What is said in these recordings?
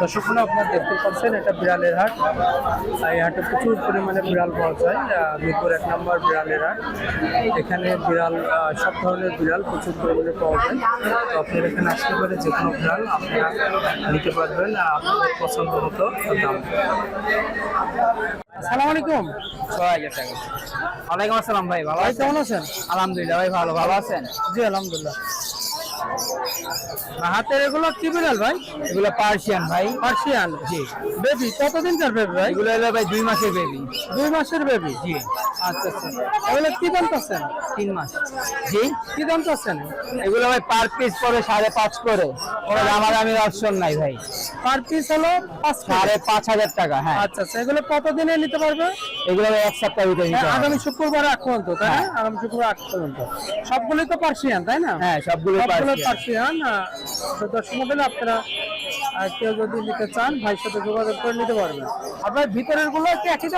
দর্শকগুলো আপনারা দেখতে পাচ্ছেন এটা বিড়ালের হাট। আর এই হাটে প্রচুর পরিমাণে বিড়াল পাওয়া যায়। মিরপুর এক নম্বর বিড়ালের হাট। এখানে বিড়াল সব ধরনের বিড়াল প্রচুর পরিমাণে পাওয়া যায়। তো আপনারা এখানে আসতে পারে যে কোনো বিড়াল আপনারা নিতে পারবেন আপনাদের পছন্দ মতো দাম। আসসালামু আলাইকুম। ওয়ালাইকুম আসসালাম। ভাই ভালো কেমন আছেন? আলহামদুলিল্লাহ ভাই ভালো ভালো আছেন? জি আলহামদুলিল্লাহ। হাতের এগুলো কি বিড়াল ভাই? এগুলো পার্সিয়ান ভাই। পার্সিয়ান জি। বেবি কতদিনকার বেবি ভাই? এগুলো হলো ভাই দুই মাসের বেবি দুই মাসের বেবি জি। আচ্ছা আচ্ছা। এগুলো কি দাম পাচ্ছেন তিন মাস। জি? কি দাম পাচ্ছেন এগুলো ভাই পার পিস পরে সাড়ে পাঁচ করে। কোনো দামাদামির অপশন নাই ভাই। পার পিস হলো পাঁচ সাড়ে পাঁচ হাজার টাকা হ্যাঁ। আচ্ছা আচ্ছা। এগুলো কতদিনে নিতে পারবে? এগুলো এক সপ্তাহ ভিতরে হ্যাঁ, আগামী শুক্রবার আগ পর্যন্ত তাই না? হ্যাঁ। আগামী শুক্রবার আগ পর্যন্ত। সবগুলোই তো পার্সিয়ান তাই না? হ্যাঁ সবগুলো পার্সিয়ান তো দর্শক মন্ডলী আপনারা আহ, কেউ যদি নিতে চান ভাইয়ের সাথে যোগাযোগ করে নিতে পারবেন। আপনার ভিতরেরগুলো কি একই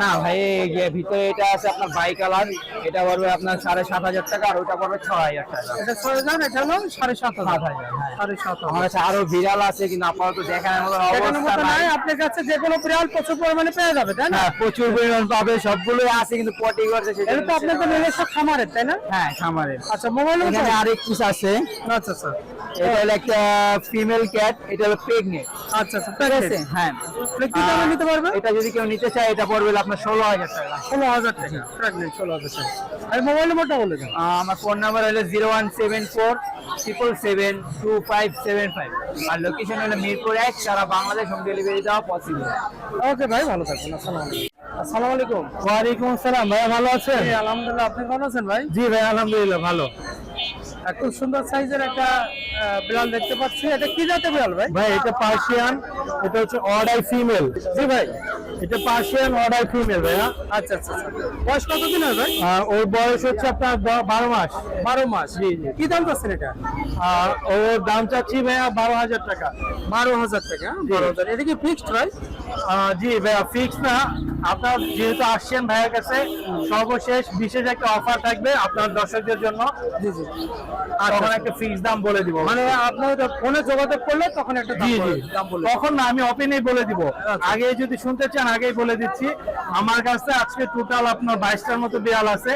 না ভাই যে ভিতরে এটা আছে আপনার বাই কালার এটা পড়বে আপনার সাড়ে সাত হাজার টাকা আর ওটা পড়বে ছয় হাজার টাকা। এটা ছয় যান এটা হলো সাড়ে সাত হাজার। হাজার হ্যাঁ। সাড়ে সাত আমার কাছে আরও বিড়াল আছে কিন্তু আপাতত দেখানোর মতো অবস্থা নাই। আপনার কাছে যে কোনো বিড়াল প্রচুর পরিমাণে পেয়ে যাবে তাই না? হ্যাঁ প্রচুর পরিমাণ পাবে সবগুলো আছে কিন্তু পটি করছে সেটা তো আপনার তো নিজস্ব খামারের তাই না? হ্যাঁ খামারের। আচ্ছা মোবাইল এখানে আরেক পিস আছে। আচ্ছা আচ্ছা। এটা হলো একটা ফিমেল ক্যাট এটা হলো আচ্ছা আচ্ছা ঠিক আছে? হ্যাঁ। কি দামে নিতে পারবে? এটা যদি কেউ নিতে চায় এটা পড়বে আপনার ষোলো হাজার টাকা। ষোলো হাজার টাকা। ষোলো হাজার টাকা। আমি মোবাইল নাম্বারটা বলে দেন আমার ফোন নাম্বার হলো zero one seven four triple seven two five seven five আর লোকেশন হলো মিরপুর এক সারা বাংলাদেশ হোম ডেলিভারি দেওয়া পসিবল ওকে ভাই ভালো থাকবেন। আসসালামু আসসালামু আলাইকুম। ওয়ালাইকুম আসসালাম ভাই ভালো আছেন? আলহামদুলিল্লাহ আপনি কেমন আছেন ভাই? জি ভাই আলহামদুলিল্লাহ ভালো। খুব সুন্দর সাইজের একটা বিড়াল দেখতে পাচ্ছি। এটা কি জাতের বিড়াল ভাই? ভাই এটা পার্সিয়ান এটা হচ্ছে অর্ডাই ফিমেল। জি ভাই। এটা পার্সিয়ান অর্ডার ফিমেল ভাইয়া। আচ্ছা আচ্ছা আচ্ছা। বয়স কতদিন হয় ভাই? ওর বয়স হচ্ছে আপনার বারো মাস। বারো মাস। জি জি। কি দাম চাচ্ছেন এটা? ওর দাম চাচ্ছি ভাইয়া বারো হাজার টাকা। বারো হাজার টাকা বারো হাজার। এটা কি ফিক্সড ভাই? জি ভাইয়া ফিক্স না। আপনার যেহেতু আসছেন ভাইয়ের কাছে সর্বশেষ বিশেষ একটা অফার থাকবে আপনার দর্শকদের জন্য। জি জি। তখন একটা ফিক্স দাম বলে দিব। মানে আপনার ফোনে যোগাযোগ করলে তখন একটা দাম জি জি। বলে- তখন না আমি ওপেনেই বলে দিব। আগে যদি শুনতে চান আগেই বলে দিচ্ছি আমার কাছে আজকে টোটাল আপনার বাইশটার মতো বিড়াল আছে।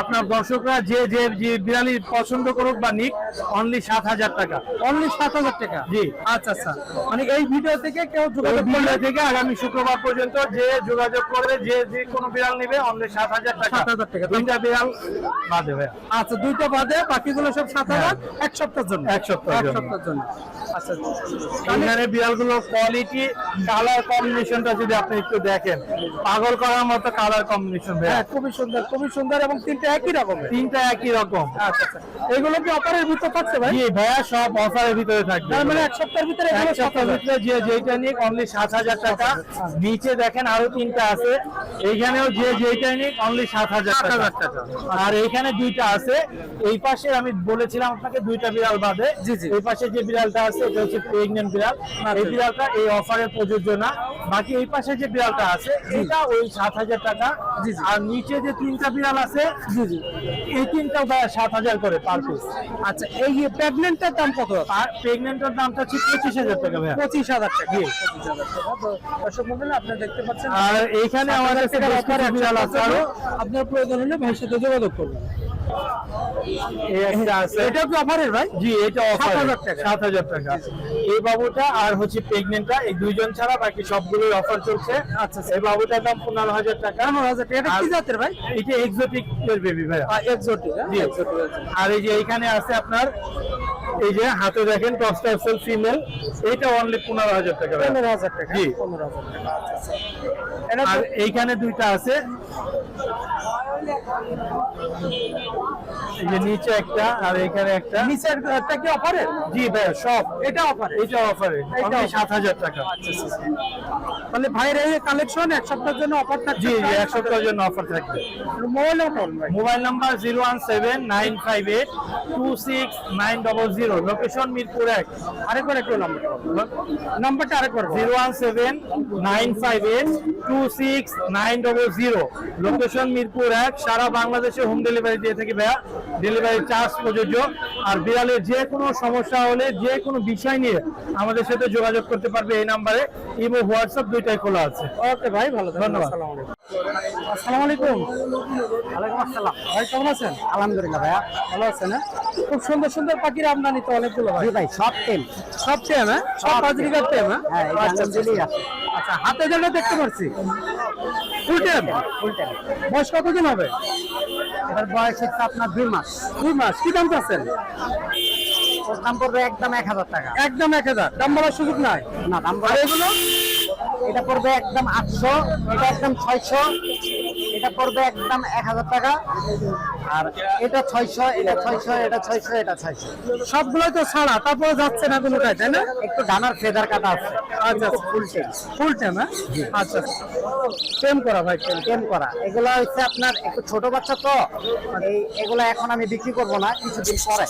আপনার দর্শকরা যে যে যে বিড়ালি পছন্দ করুক বা নিক অনলি সাত হাজার টাকা। অনলি সাত হাজার টাকা? জি। আচ্ছা আচ্ছা। মানে এই ভিডিও থেকে কেউ যোগাযোগ করলে থেকে আগামী শুক্রবার পর্যন্ত যে যোগাযোগ করবে যে যে কোনো বিড়াল নিবে অনলি সাত হাজার টাকা। 7,000 টাকা। দুইটা বিড়াল বাদে ভাইয়া। আচ্ছা দুইটা বাদে বাকিগুলো সব সাত হাজার? এক সপ্তাহের জন্য? এক সপ্তাহের এক। সপ্তাহের জন্য। আচ্ছা। এখানে বিড়ালগুলোর কোয়ালিটি কালার কম্বিনেশনটা যদি আপনি একটু দেখেন। পাগল করার মতো কালার কম্বিনেশন হ্যাঁ খুবই সুন্দর খুবই সুন্দর এবং তিনটা একই রকমের। তিনটা একই রকম। আচ্ছা আচ্ছা। এগুলো কি অফারের ভিতর থাকছে ভাই? জি ভাইয়া সব অফারের ভিতরে থাকবে। তার মানে এক সপ্তাহের ভিতরে এক সপ্তাহের ভিতরে যে যেটা নিয়ে অনলি সাত হাজার টাকা। নিচে দেখেন আরও তিনটা আছে। এইখানেও যে যেটা নিয়ে অনলি সাত হাজার সাত হাজার টাকা। টাকা। আর এইখানে দুইটা আছে। এই পাশে আমি বলেছিলাম আপনাকে দুইটা বিড়াল বাদে। জি, জি। এই পাশে যে বিড়ালটা আছে এটা হচ্ছে প্রেগনেন্ট বিড়াল। এই বিড়ালটা এই অফারে প্রযোজ্য না। বাকি এই পাশে যে বিড়ালটা আছে এটা ওই সাত হাজার টাকা। জি, জি। আর নিচে যে তিনটা বিড়াল আছে জি জি। এই তিনটাও সাত হাজার করে পার পিস আচ্ছা এই প্রেগনেন্টের দাম কত? আর প্রেগনেন্টের দামটা হচ্ছে পঁচিশ হাজার টাকা ভাইয়া। পঁচিশ হাজার টাকা। দর্শক মন্ডলী আপনি দেখতে পাচ্ছেন আর এইখানে আমাদের বিড়াল আছে। আরও আপনার প্রয়োজন হলে ভাইয়ের সাথে যোগাযোগ করবেন এটা কি অফারের ভাই? জি এটা অফার 7,000 টাকা। সাত হাজার টাকা। এই বাবুটা আর হচ্ছে প্রেগনেন্টটা এই দুইজন ছাড়া বাকি সবগুলোই অফার চলছে। আচ্ছা এই বাবুটার দাম পনেরো হাজার টাকা। পনেরো হাজার টাকা। এটা কি জাতের ভাই? এটা এক্সোটিক এর বেবি ভাইয়া। এক্সোটিক জি। আর এই যে এইখানে আছে আপনার এই যে হাতে দেখেন টস্টাসেল ফিমেল এটা অনলি পনেরো হাজার টাকা ভাইয়া। পনেরো হাজার টাকা জি। পনেরো হাজার টাকা আচ্ছা আচ্ছা। আর এইখানে দুইটা আছে। এই যে নিচে একটা আর এখানে একটা। নিচের একটা কি অফারের জি ভাইয়া সব। এটা অফার এটা অফারে এটা offer। সাত হাজার টাকা। তাহলে ভাইয়ের এই কালেকশন এক সপ্তাহের জন্য অফার থাকছে জি জি এক সপ্তাহের জন্য অফার থাকবে। মোবাইল নাম্বার ভাই। Mobile number zero one seven nine five eight two six nine double zero location Mirpur এক। আরেকবার একটু নাম্বারটা বলুন। নাম্বারটা আরেকবার বলুন। Zero one seven nine five eight two six nine double zero location Mirpur এক। সারা বাংলাদেশে হোম ডেলিভারি দিয়ে থাকি ভাইয়া। ডেলিভারি চার্জ প্রযোজ্য। আর বিড়ালের যে কোনো সমস্যা হলে যে কোনো বিষয় নিয়ে আমাদের সাথে যোগাযোগ করতে পারবে এই নাম্বারে। ইমো হোয়াটসঅ্যাপ দুইটাই খোলা আছে। ওকে ভাই ভালো ধন্যবাদ। আসসালামু আলাইকুম। ওয়ালাইকুম আসসালাম। ভাই কেমন আছেন? আলহামদুলিল্লাহ ভাইয়া ভালো আছেন হ্যাঁ? খুব সুন্দর সুন্দর পাখির আমদানি তো অনেকগুলো ভাই। ভাই সব টেম সব টেম হ্যাঁ? সব টেম হ্যাঁ? হ্যাঁ আচ্ছা, আলহামদুলিল্লাহ। আচ্ছা হাতে যেটা দেখতে পাচ্ছি। ফুল টেম ফুল বয়স কতদিন হবে? এটার বয়স হচ্ছে আপনার দুই মাস। দুই মাস। কি দাম চাচ্ছেন? ওর দাম পড়বে একদম এক হাজার টাকা। একদম এক হাজার। দাম বলার সুযোগ নাই? না দাম পড়বে এগুলো? এটা পড়বে একদম আটশো এটা একদম ছয়শো এটা পড়বে একদম এক হাজার টাকা। আর এটা ছয়শো এটা ছয়শো এটা ছয়শো এটা ছয়শো। সবগুলোই তো ছাড়া তারপরে যাচ্ছে না কোনোটাই তাই না? একটু ডানার ফেদার কাটা আছে। আচ্ছা ফুল টেম ফুল টেম হ্যাঁ? আচ্ছা টেম করা ভাই টেম করা। এগুলো হচ্ছে আপনার একটু ছোট বাচ্চা তো এই এগুলো এখন আমি বিক্রি করব না কিছুদিন পরে।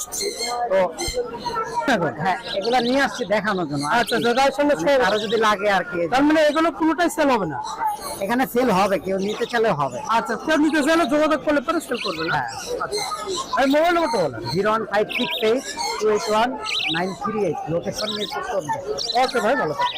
তো হ্যাঁ এগুলা নিয়ে আসছি দেখানোর জন্য। আচ্ছা। দাদার সঙ্গে share- আরও যদি লাগে আর কি। তার মানে এগুলো কোনোটাই সেল হবে না? এখানে সেল হবে কেউ নিতে চাইলে হবে। আচ্ছা কেউ নিতে চাইলে যোগাযোগ করলে পরে সেল করবে না? হ্যাঁ ভাই মোবাইল নম্বরটা বলেন। Zero one five six eight two eight one nine three eight. Location নিয়ে ওকে ভাই, ভালো থাকবেন